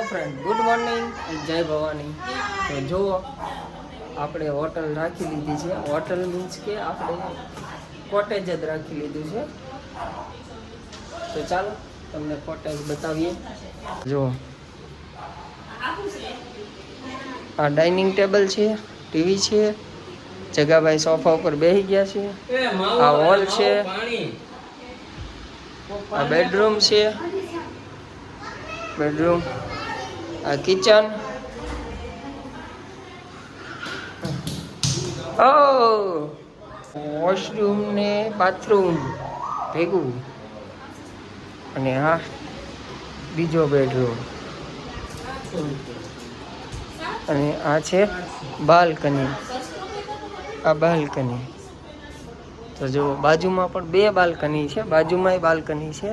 Hello friend good morning જય ભવાની તો જુઓ આપણે હોટલ રાખી લીધી છે. હોટલ મીન્સ કે આપણે કોટેજ જ રાખી લીધું છે. તો ચાલો તમને કોટેજ બતાવીએ. જુઓ. આ ડાઇનિંગ ટેબલ છે ટીવી છે જગાભાઈ સોફા ઉપર બેસી ગયા છે. આ હોલ છે. આ બેડરૂમ છે. બેડરૂમ આ કિચન ઓ વોશરૂમ ને બાથરૂમ ભેગું. અને હા, બીજો બેડરૂમ અને આ છે બાલ્કની આ બાલ્કની તો જો બાજુમાં પણ બે બાલ્કની છે. બાજુમાંય બાલ્કની છે.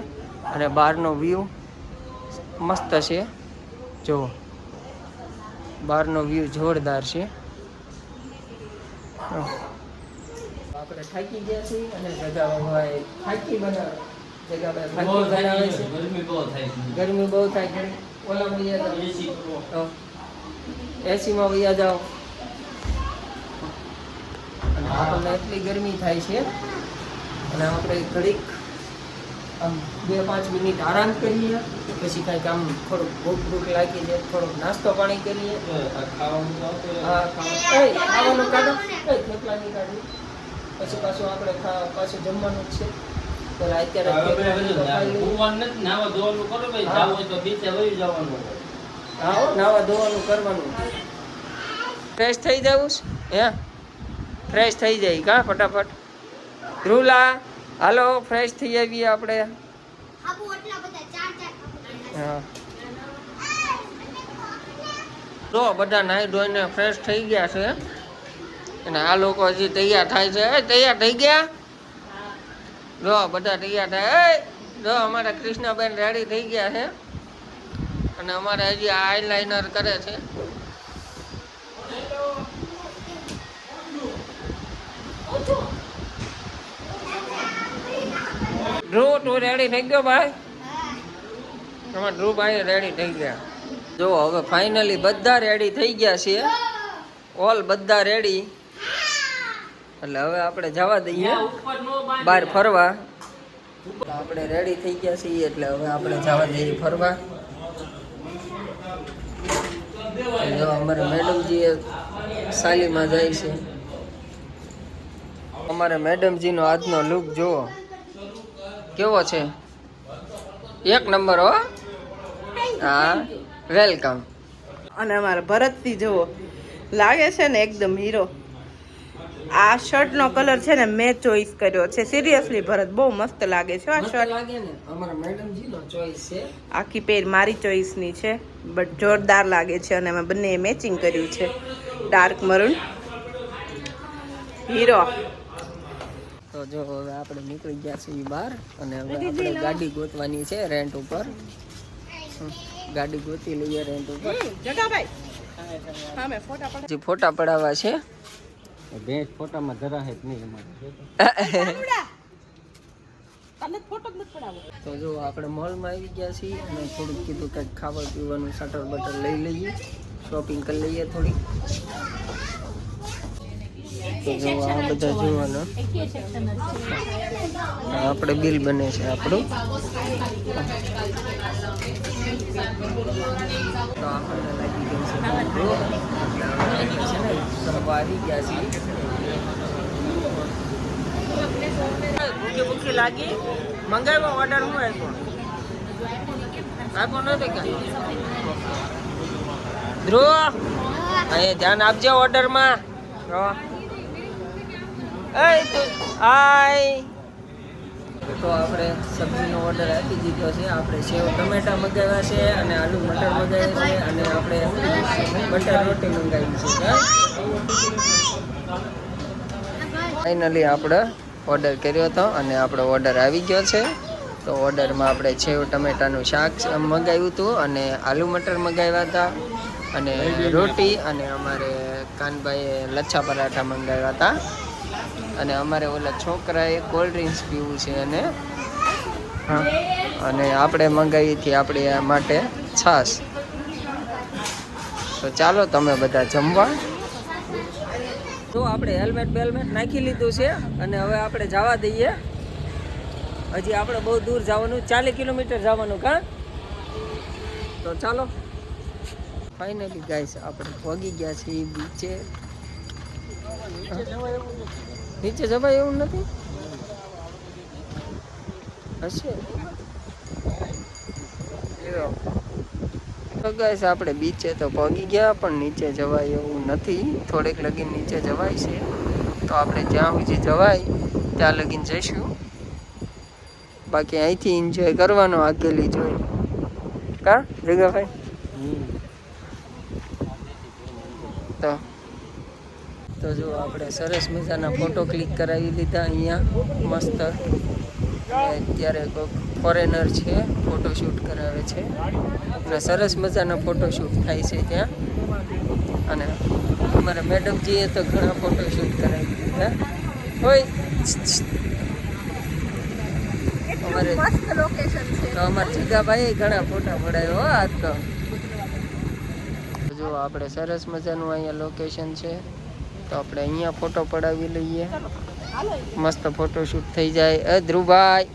અને બહારનો વ્યૂ મસ્ત છે. જો બહારનો વ્યૂ જોરદાર છે. આપણે થાકી ગયા છીએ અને જગાભાઈ થાકી બનાવે જગાભાઈ થાકી બનાવે છે. ગરમી બહુ થાય ગરમી બહુ થાય ગરમી ઓલા વૈયા એસી જાઓ એસીમાં વૈયા જાઓ. અને આપણને એટલી ગરમી થાય છે. અને આપણે ઘડીક આમ બે પાંચ મિનિટ આરામ કરીએ. પછી કાંઈક આમ થોડુંક ભૂખ ભૂખ લાગી જાય થોડોક નાસ્તો પાણી કરીએ ખાવાનું કાઢો. એય, થેપલા નહીં પછી પાછું આપણે પાછું જમવાનું જ છે. પેલા અત્યારે હવે થેપલા આપણે બધું ખાઈ લઈએ. ઊંઘવાનું નથી, નાહવા ધોવાનું કરો ભાઈ. હા. જાવું હોય તો બીચે વહી જવાનું હોય. હા હો, નાવા ધોવાનું કરવાનું. ફ્રેશ થઈ જવું હે? ફ્રેશ થઈ જાય કા? ફટાફટ. ધ્રુલા હાલો ફ્રેશ થઈ આવીએ આપણે. તો બધા નાહી ધોઈને ફ્રેશ થઈ ગયા છે. અને આ લોકો હજી તૈયાર થાય છે. એ, તૈયાર થઈ ગયા? જો, બધા તૈયાર થાય. જો, અમારા કૃષ્ણબેન રેડી થઈ ગયા છે. અને અમારે હજી આઈલાઇનર કરે છે. ધ્રુવ તું રેડી થઈ ગયો, ભાઈ? તમારા ધ્રુવભાઈ રેડી થઈ ગયા. જો હવે ફાઇનલી બધા રેડી થઈ ગયા છે ઓલ બધા રેડી એટલે હવે આપણે જવા દઈએ. બહાર ફરવા. આપણે રેડી થઈ ગયા છીએ એટલે હવે આપણે જવા દઈએ ફરવા. જો અમારે મેડમજી સાલીમાં જાય છે. અમારે મેડમજીનો આજનો લુક જુઓ. કેવો છે? એક નંબર હો. હા વેલકમ અને અમારા ભરતથી જુઓ લાગે છે ને એકદમ હીરો આ શર્ટનો કલર છે ને મેં ચોઈસ કર્યો છે. સિરિયસલી ભરત બહુ મસ્ત લાગે છે આ શર્ટ લાગે ને. અમારા મેડમજીનો ચોઈસ છે. આખી પેર મારી ચોઈસની છે બટ જોરદાર લાગે છે અને અમે બંને મેચિંગ કર્યું છે. ડાર્ક મરૂન હીરો તો જો હવે આપણે નીકળી ગયા છીએ બહાર અને હવે આપણે ગાડી ગોતવાની છે રેન્ટ ઉપર. ગાડી ગોતી લઈએ રેન્ટ ઉપર. જગાભાઈ. ફોટા જે ફોટા પડાવવા છે. ભેંસ ફોટામાં જરા જ નહીં અમારે. તમને ફોટો જ નથી પડાવો. તો જો આપણે મોલમાં આવી ગયા છીએ અને થોડુંક કીધું કંઈક ખાવા પીવાનું સટર બટર લઈ લઈએ. શોપિંગ કરી લઈએ થોડી. તો જો આ બધા જોવાનું આ આપણે બિલ બને છે આપણું તો આપણને લાગી ગયું છે ભૂખ. એટલે હવે આપણે છે ને ફરવા આવી ગયા છીએ ભૂખી ભૂખી લાગી મંગાવ્યો ઓર્ડર હું આપ્યો આપ્યો નથી કે ધ્રુવ, અહીંયા ધ્યાન આપજો ઓર્ડરમાં એ તું તો આપણે સબ્જીનો ઓર્ડર આપી દીધો છે. આપણે સેવ ટમેટા મગાવ્યા છે અને આલુ મટર મગાવ્યા છે અને આપણે બટર રોટી મંગાવી છે. ફાઇનલી આપણે ઓર્ડર કર્યો હતો અને આપણો ઓર્ડર આવી ગયો છે. તો ઓર્ડરમાં આપણે સેવ ટમેટાનું શાક મંગાવ્યું હતું અને આલુ મટર મંગાવ્યા હતા અને રોટી અને અમારે કાનભાઈએ લચ્છા પરાઠા મંગાવ્યા હતા. અને અમારે ઓલા છોકરાએ કોલ્ડ ડ્રિંક્સ પીવું છે અને અને આપણે મંગાવી હતી આપણે માટે છાશ. તો ચાલો તમે બધા જમવા. તો આપણે હેલ્મેટ બેલ્મેટ નાખી લીધું છે અને હવે આપણે જવા દઈએ. હજી આપણે બહુ દૂર જવાનું, ચાલીસ કિલોમીટર જવાનું કા? તો ચાલો. ફાઇનલી ગાઈસ આપણે ભોગી ગયા છીએ બીચે નીચે જવાય એવું નથી? હશે. તો ગાઈસ આપણે બીચે તો પહોંચી ગયા પણ નીચે જવાય એવું નથી. થોડેક લગીન નીચે જવાય છે. તો આપણે જ્યાં સુધી જવાય ત્યાં લગીન જઈશું. બાકી અહીંથી એન્જોય કરવાનો આગેલી જોઈ. કા જગાભાઈ તો તો જો આપણે સરસ મજાના ફોટો ક્લિક કરાવી લીધા અહીંયા. મસ્ત. અત્યારે કોઈક ફોરેનર છે ફોટોશૂટ કરાવે છે. અને સરસ મજાના ફોટોશૂટ થાય છે ત્યાં. અને અમારા મેડમજીએ તો ઘણા ફોટોશૂટ કરાવી દીધા. હોય અમારે તો અમારા જગાભાઈ ઘણા ફોટા પડાયો હો આજ તો. જો આપણે સરસ મજાનું અહીંયા લોકેશન છે. તો આપણે અહીંયા ફોટો પડાવી લઈએ. મસ્ત ફોટોશૂટ થઈ જાય. એ ધ્રુવભાઈ.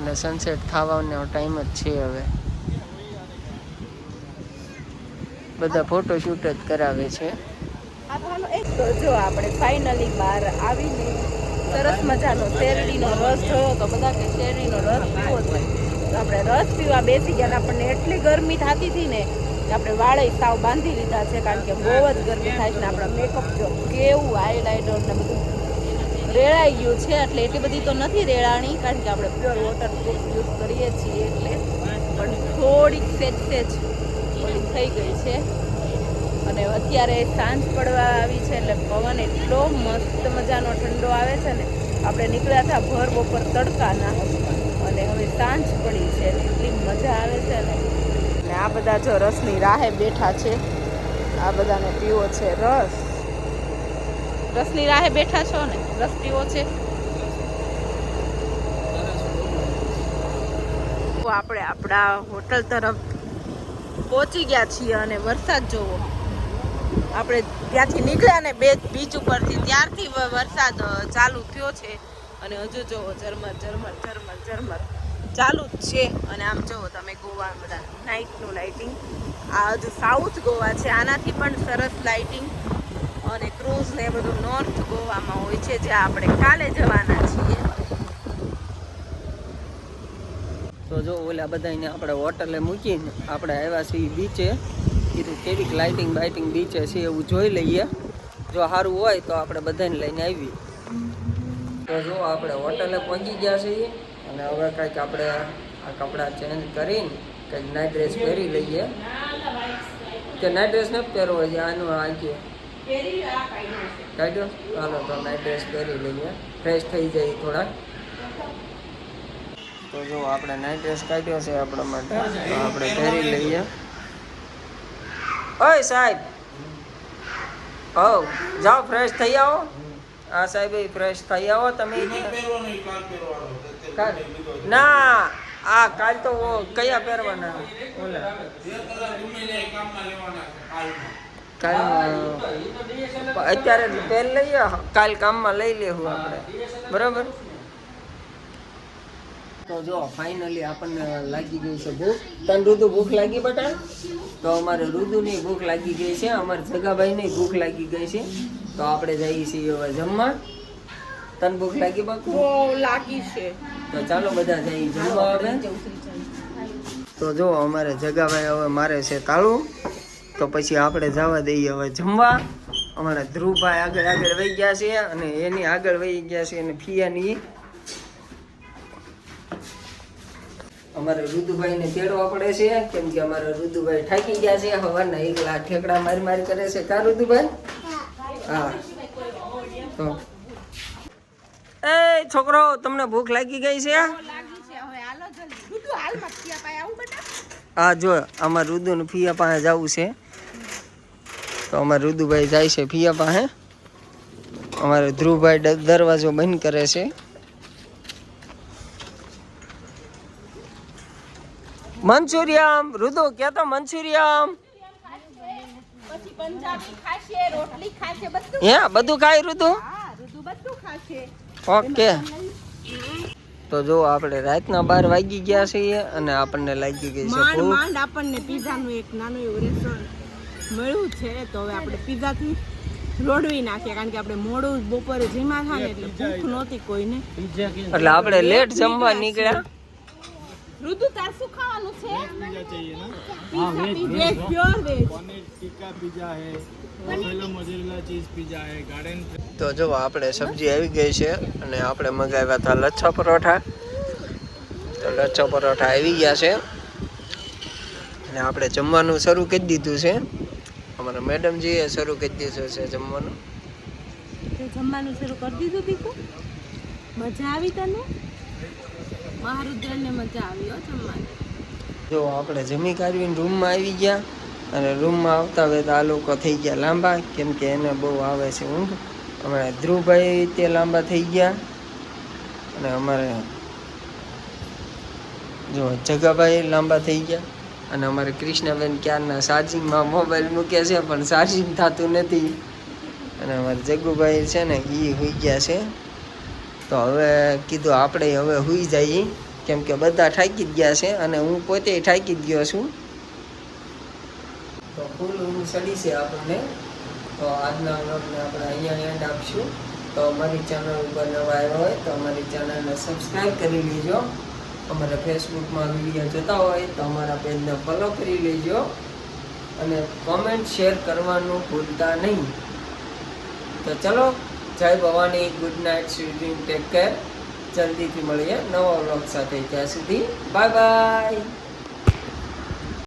અને સનસેટ થવાનો ટાઈમ જ છે હવે. બધા ફોટોશૂટ જ કરાવે છે. તો જો આપણે ફાઇનલી બહાર આવીને સરસ મજાનો શેરડીનો રસ જોયો તો બધા કે શેરડીનો રસ પીવો છે તો આપણે રસ પીવા બેસી ગયા આપણને એટલી ગરમી થતી હતી ને આપણે વાળે સાવ બાંધી લીધા છે, કારણ કે બહુ જ ગરમી થાય છે ને આપણા મેકઅપ જો કેવું હાઈલાઇટર ને બધું રેળાઈ ગયું છે, એટલે એટલી બધી તો નથી રેડાણી કારણ કે આપણે પ્યોર વોટર યુઝ કરીએ છીએ એટલે. પણ થોડીક સેજ સેજ ઓલી થઈ ગઈ છે. અને અત્યારે સાંજ પડવા આવી છે, એટલે પવન એટલો મસ્ત મજાનો ઠંડો આવે છે ને, આપણે નીકળ્યા હતા ભર બપોર તડકાના, અને હવે સાંજ પડી છે એટલી મજા આવે છે ને. આ બધા જો રસની રાહે બેઠા છે. આ બધાને પીવો છે રસ. રસની રાહે બેઠા છો ને? રસ પીવો છે? આપણે આપણા હોટલ તરફ પહોંચી ગયા છીએ અને વરસાદ જોવો. આપણે ત્યાંથી નીકળ્યા ને બે બીચ ઉપરથી ત્યારથી વરસાદ ચાલુ થયો છે. અને હજુ જોવો ઝરમર ઝરમર ઝરમર ઝરમર. ચાલુ જ છે. અને આમ જુઓ તમે ગોવા બધા નાઇટનું લાઇટિંગ આ હજુ સાઉથ ગોવા છે. આનાથી પણ સરસ લાઇટિંગ અને ક્રૂઝ ને બધું નોર્થ ગોવામાં હોય છે, જ્યાં આપણે કાલે જવાના છીએ. તો જો, ઓલા બધાને આપણે હોટલે મૂકીને આપણે આવ્યા છીએ બીચે કીધું, કેવીક લાઇટિંગ બાઇટિંગ બીચે છે એવું જોઈ લઈએ. જો સારું હોય તો આપણે બધાને લઈને આવીએ. તો જો, આપણે હોટલે પહોંચી ગયા છીએ. અને હવે કંઈક આપણે આ કપડાં ચેન્જ કરીને કંઈક નાઇટ ડ્રેસ પહેરી લઈએ. કે નાઇટ ડ્રેસ નથી પહેરવો છે આનું આંખી કાઢ્યો? ચાલો તો નાઇટ ડ્રેસ પહેરી લઈએ. ફ્રેશ થઈ જાય થોડાક. તો જો આપણે નાઇટ ડ્રેસ કાઢ્યો છે આપણા માટે. આપણે પહેરી લઈએ. ઓય, સાહેબ. હો જાઓ ફ્રેશ થઈ આવો. આ સાહેબ ફ્રેશ થઈ આવો. તમે ના, આ કાલ તો કયા પહેરવાના? ઓલા. કાલ અત્યારે પહેર લઈએ, કાલ કામમાં લઈ લેવું આપણે. બરાબર? તો જો ફાઇનલી આપણને લાગી ગઈ છે ભૂખ. તને ઋતુ ભૂખ લાગી બટા? તો અમારે ઋતુની ભૂખ લાગી ગઈ છે, અમારે જગાભાઈની ભૂખ લાગી ગઈ છે. તો આપણે જઈએ છીએ હવે જમવા. તને ભૂખ લાગી બાકુ બહુ લાગી છે. તો ચાલો બધા જઈ જમવા હવે તો જો અમારે જગાભાઈ હવે મારે છે તાળું તો પછી આપણે જવા દઈએ હવે જમવા. અમારા ધ્રુવભાઈ આગળ આગળ વહી ગયા છે અને એની આગળ વહી ગયા છે અને ફિયાની. અમારે રુદુભાઈ ને તેડવા પડે છે કેમ કે અમારા રુદુભાઈ થાકી ગયા છે હવાના એકલા ઠેકડા મારી મારી કરે છે. કા રુદુભાઈ હા. તો એ છોકરો તમને ભૂખ લાગી ગઈ છે? હા જો અમારે રુદુ ને ફિયા પાસે જવું છે. તો અમારે રુદુભાઈ જાય છે ફિયા પાસે અમારે ધ્રુવભાઈ દરવાજો બંધ કરે છે. મંચુરિયમ રુદુ કે તો મંચુરિયમ? હે બધું ખાય રુદુ? બધું ખાશે. ઓકે. તો જો આપણે રાતના બાર વાગી ગયા છીએ અને આપણને લાગી ગઈ છે માંડ ભૂખ. માંડ આપણને પીઝાનું એક નાનું એવું રેસ્ટોરન્ટ મળ્યું છે તો હવે આપણે પીઝાથી રોડવી નાખીએ કારણ કે આપણે મોડું બપોરે જીમા થાય ને એટલે ભૂખ નહોતી કોઈને. એટલે આપણે લેટ જમવા નીકળ્યા રુદુ તાર શું ખાવાનું છે હા veg veg pure veg tikka pizza है मोज़रेला मोज़रेला चीज़ पिज्जा है गार्डन તો જો આપણે સબ્જી આવી ગઈ છે અને આપણે મગાવ્યા હતા લચ્છા પરોઠા તો લચ્છા પરોઠા આવી ગયા છે અને આપણે જમવાનું શરૂ કરી દીધું છે અમારા મેડમજીએ શરૂ કરી દીધું છે જમવાનું તે જમવાનું શરૂ કરી દીધું દીકુ મજા આવી તને જો, આપણે જમી કાઢવીને રૂમમાં આવી ગયા અને રૂમમાં આવતા હોય તો આ લોકો થઈ ગયા લાંબા, કેમ કે એને બહુ આવે છે ઊંઘ. અમારા ધ્રુવભાઈ તે લાંબા થઈ ગયા અને અમારે જો, જગાભાઈ લાંબા થઈ ગયા અને અમારે કૃષ્ણબેન ક્યારના ચાર્જિંગમાં મોબાઈલ મૂકે છે, પણ ચાર્જિંગ થતું નથી. અને અમારે જગુભાઈ છે ને એ હોઈ ગયા છે. તો હવે કીધું આપણે હવે હોઈ જઈએ. કેમ કે બધા થાકી જ ગયા છે અને હું પોતે થાકી જ ગયો છું. તો ફૂલ ઊંઘ ચડી છે આપણને. તો આજના વ્લોગને આપણે અહીંયા એન્ડ આપશું. તો અમારી ચેનલ ઉપર નવા આવ્યા હોય તો અમારી ચેનલને સબસ્ક્રાઈબ કરી લેજો. અમારા ફેસબુકમાં વીડિયો જોતા હોય તો અમારા પેજને ફોલો કરી લેજો. અને કોમેન્ટ શેર કરવાનું ભૂલતા નહીં. તો ચલો જય Bhavani good night sweet take care જલ્દીથી મળીએ નવા વ્લોગ સાથે. ત્યાં સુધી બાય બાય